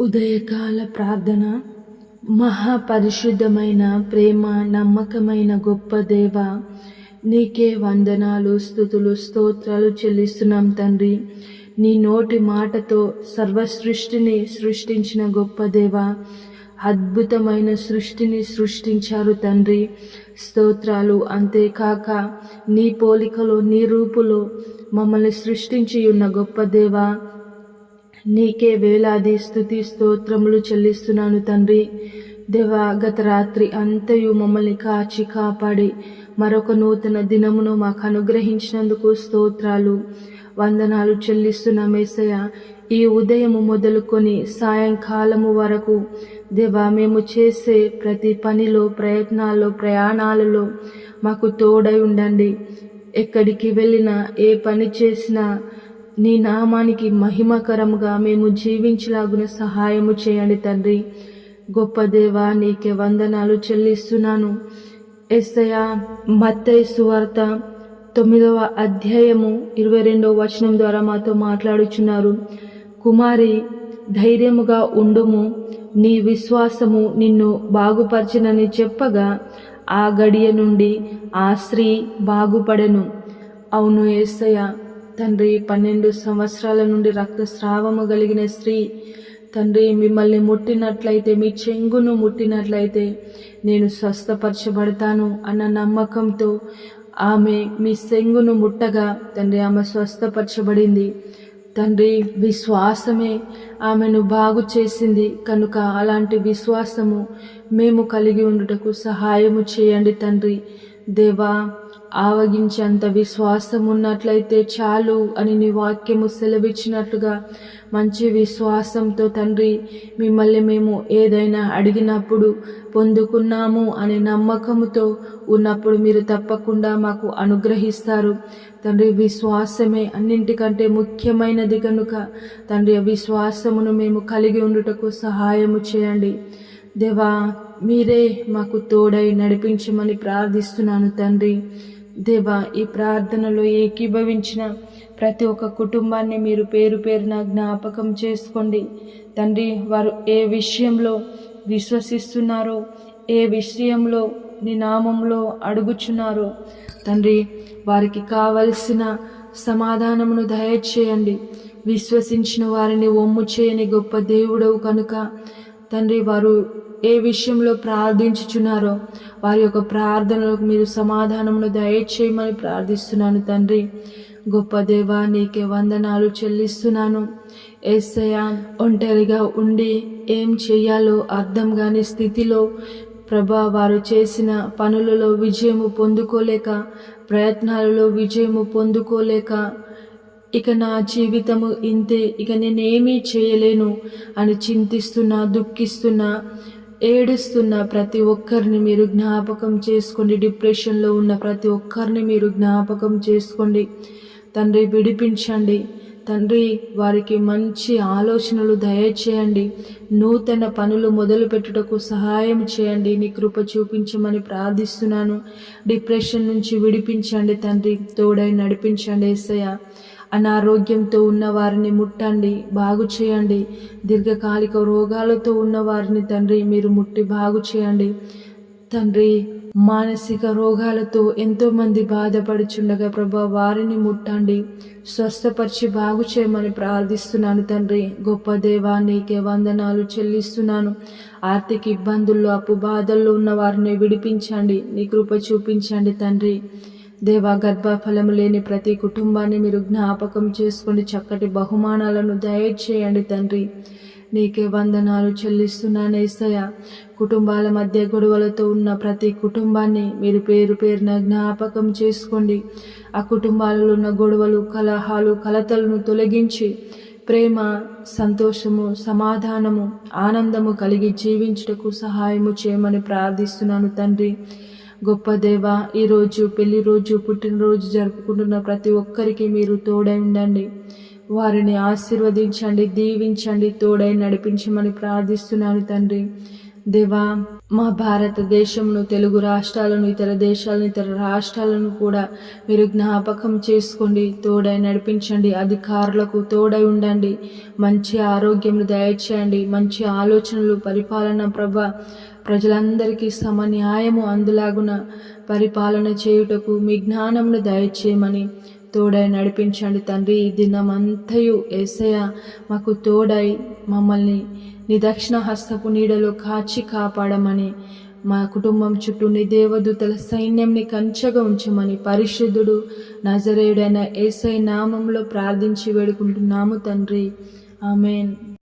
ఉదయకాల ప్రార్థన. మహాపరిశుద్ధమైన ప్రేమ నమ్మకమైన గొప్ప దేవ నీకే వందనాలు స్థుతులు స్తోత్రాలు చెల్లిస్తున్నాం తండ్రి. నీ నోటి మాటతో సర్వ సృష్టిని సృష్టించిన గొప్ప దేవ అద్భుతమైన సృష్టిని సృష్టించారు తండ్రి. స్తోత్రాలు అంతేకాక నీ పోలికలో నీ రూపులో మమ్మల్ని సృష్టించి ఉన్న గొప్ప దేవ నీకే వేలాది స్థుతి స్తోత్రములు చెల్లిస్తున్నాను తండ్రి. దేవా గత రాత్రి అంతయు మమ్మల్ని కాచి కాపాడి మరొక నూతన దినమును మాకు అనుగ్రహించినందుకు స్తోత్రాలు వందనాలు చెల్లిస్తున్న ఏసయ్య ఈ ఉదయము మొదలుకొని సాయంకాలము వరకు దేవా మేము చేసే ప్రతి పనిలో ప్రయత్నాల్లో ప్రయాణాలలో మాకు తోడై ఉండండి. ఎక్కడికి వెళ్ళినా ఏ పని చేసినా నీ నామానికి మహిమకరముగా మేము జీవించలాగున సహాయము చేయండి తండ్రి. గొప్ప దేవా నీకే వందనాలు చెల్లిస్తున్నాను. ఎస్సయ మత్తయ్య సువార్త తొమ్మిదవ అధ్యాయము ఇరవై రెండవ వచనం ద్వారా మాతో మాట్లాడుచున్నారు. కుమారి ధైర్యముగా ఉండుము. నీ విశ్వాసము నిన్ను బాగుపరచనని చెప్పగా ఆ గడియ నుండి ఆ స్త్రీ బాగుపడెను. అవును ఏసయ్య. తండ్రి పన్నెండు సంవత్సరాల నుండి రక్తస్రావము కలిగిన స్త్రీ తండ్రి మిమ్మల్ని ముట్టినట్లయితే మీ చెంగును ముట్టినట్లయితే నేను స్వస్థపరచబడతాను అన్న నమ్మకంతో ఆమె మీ చెంగును ముట్టగా తండ్రి ఆమె స్వస్థపరచబడింది. తండ్రి విశ్వాసమే ఆమెను బాగు చేసింది. కనుక అలాంటి విశ్వాసము మేము కలిగి ఉండుటకు సహాయము చేయండి తండ్రి. దేవా ఆవగించేంత విశ్వాసం ఉన్నట్లయితే చాలు అని నీ వాక్యము సెలవిచ్చినట్లుగా మంచి విశ్వాసంతో తండ్రి మిమ్మల్ని మేము ఏదైనా అడిగినప్పుడు పొందుకున్నాము అనే నమ్మకముతో ఉన్నప్పుడు మీరు తప్పకుండా మాకు అనుగ్రహిస్తారు. తండ్రి విశ్వాసమే అన్నింటికంటే ముఖ్యమైనది కనుక తండ్రి విశ్వాసమును మేము కలిగి ఉండుటకు సహాయము చేయండి. దేవా మీరే మాకు తోడై నడిపించమని ప్రార్థిస్తున్నాను తండ్రి. దేవా ఈ ప్రార్థనలో ఏకీభవించిన ప్రతి ఒక్క కుటుంబాన్ని మీరు పేరు పేరున జ్ఞాపకం చేసుకోండి. తండ్రి వారు ఏ విషయంలో విశ్వసిస్తున్నారో ఏ విషయంలో నీ నామంలో అడుగుచున్నారో తండ్రి వారికి కావలసిన సమాధానమును దయచేయండి. విశ్వసించిన వారిని ఒమ్ము చేయని గొప్ప దేవుడవు కనుక తండ్రి వారు ఏ విషయంలో ప్రార్థించుచున్నారో వారి యొక్క ప్రార్థనలకు మీరు సమాధానమును దయచేయమని ప్రార్థిస్తున్నాను తండ్రి. గొప్ప దేవా నీకే వందనాలు చెల్లిస్తున్నాను. ఏసయ ఒంటరిగా ఉండి ఏం చేయాలో అర్థం కాని స్థితిలో ప్రభా వారు చేసిన పనులలో విజయము పొందుకోలేక ప్రయత్నాలలో విజయము పొందుకోలేక ఇక నా జీవితము ఇంతే ఇక నేనేమీ చేయలేను అని చింతిస్తున్నా దుఃఖిస్తున్నా ఏడుస్తున్న ప్రతి ఒక్కరిని మీరు జ్ఞాపకం చేసుకోండి. డిప్రెషన్లో ఉన్న ప్రతి ఒక్కరిని మీరు జ్ఞాపకం చేసుకోండి. తండ్రి విడిపించండి. తండ్రి వారికి మంచి ఆలోచనలు దయచేయండి. నూతన పనులు మొదలు పెట్టుటకు సహాయం చేయండి. నీ కృప చూపించమని ప్రార్థిస్తున్నాను. డిప్రెషన్ నుంచి విడిపించండి తండ్రి తోడై నడిపించండి ఏసయ్య. అనారోగ్యంతో ఉన్న వారిని ముట్టండి బాగు చేయండి. దీర్ఘకాలిక రోగాలతో ఉన్న వారిని తండ్రి మీరు ముట్టి బాగు చేయండి. తండ్రి మానసిక రోగాలతో ఎంతోమంది బాధపడుచుండగా ప్రభా వారిని ముట్టండి. స్వస్థపరిచి బాగు చేయమని ప్రార్థిస్తున్నాను తండ్రి. గొప్ప దేవా నీకే వందనాలు చెల్లిస్తున్నాను. ఆర్థిక ఇబ్బందుల్లో అప్పు బాధల్లో ఉన్న వారిని విడిపించండి. నీ కృప చూపించండి తండ్రి. దేవా గర్భఫలము లేని ప్రతి కుటుంబాన్ని మీరు జ్ఞాపకం చేసుకుని చక్కటి బహుమానాలను దయచేయండి తండ్రి. నీకే వందనాలు చెల్లిస్తున్నాను ఏసయ కుటుంబాల మధ్య గొడవలతో ఉన్న ప్రతి కుటుంబాన్ని మీరు పేరు పేరున జ్ఞాపకం చేసుకోండి. ఆ కుటుంబాలలో ఉన్న గొడవలు కలహాలు కలతలను తొలగించి ప్రేమ సంతోషము సమాధానము ఆనందము కలిగి జీవించుటకు సహాయము చేయమని ప్రార్థిస్తున్నాను తండ్రి. గొప్ప దేవ ఈరోజు పెళ్ళి రోజు పుట్టినరోజు జరుపుకుంటున్న ప్రతి ఒక్కరికి మీరు తోడై ఉండండి. వారిని ఆశీర్వదించండి దీవించండి తోడై నడిపించమని ప్రార్థిస్తున్నాను తండ్రి. దేవా మా భారతదేశంను తెలుగు రాష్ట్రాలను ఇతర దేశాలను ఇతర రాష్ట్రాలను కూడా మీరు జ్ఞాపకం చేసుకోండి తోడై నడిపించండి అధికారులకు తోడై ఉండండి మంచి ఆరోగ్యం దయచేయండి మంచి ఆలోచనలు పరిపాలన ప్రభ ప్రజలందరికీ సమన్యాయము అందులాగున పరిపాలన చేయుటకు మీ జ్ఞానమును దయచేయమని తోడై నడిపించండి తండ్రి. ఈ దినమంతయు ఏసయ మాకు తోడై మమ్మల్ని నీ దక్షిణ హస్తపు నీడలో కాచి కాపాడమని మా కుటుంబం చుట్టూ నీ దేవదూతల సైన్యంని కంచగా ఉంచమని పరిశుద్ధుడు నజరేయుడైన ఏసై నామంలో ప్రార్థించి వేడుకుంటున్నాము తండ్రి. ఆమెన్.